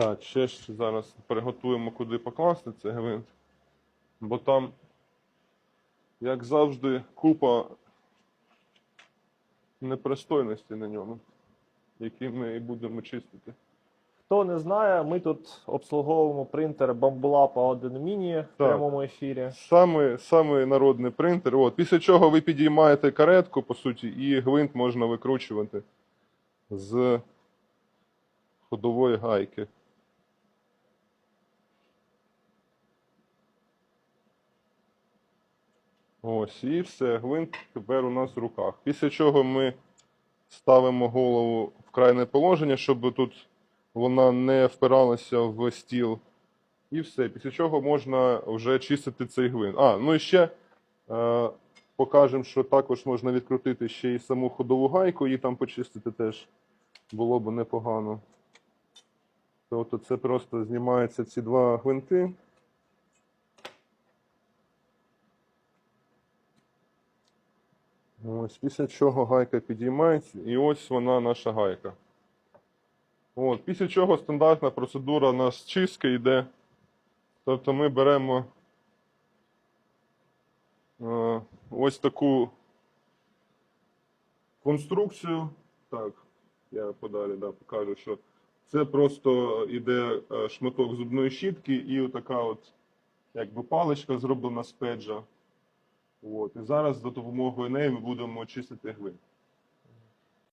Так, ще ж зараз приготуємо, куди покласти цей гвинт. Бо там, як завжди, купа непристойності на ньому, які ми і будемо чистити. Хто не знає, ми тут обслуговуємо принтер Bambulapa 1 Mini в прямому ефірі. Саме, саме народний принтер. От, після чого ви підіймаєте каретку, по суті, і гвинт можна викручувати з ходової гайки. Ось, і все, гвинт тепер у нас в руках. Після чого ми ставимо голову в крайне положення, щоб тут вона не впиралася в стіл. І все. Після чого можна вже чистити цей гвинт. А, ну і ще е, покажемо, що також можна відкрутити ще і саму ходову гайку, її там почистити теж було б непогано. Тобто це просто знімаються ці два гвинти. Ось, після чого гайка підіймається, і ось вона наша гайка. От, після чого стандартна процедура у нас чистки йде. Тобто ми беремо е, ось таку конструкцію. Так, я подалі да, покажу, що це просто йде е, шматок зубної щітки і отака от якби паличка зроблена з педжа. От. І зараз за допомогою неї ми будемо чистити гвинт.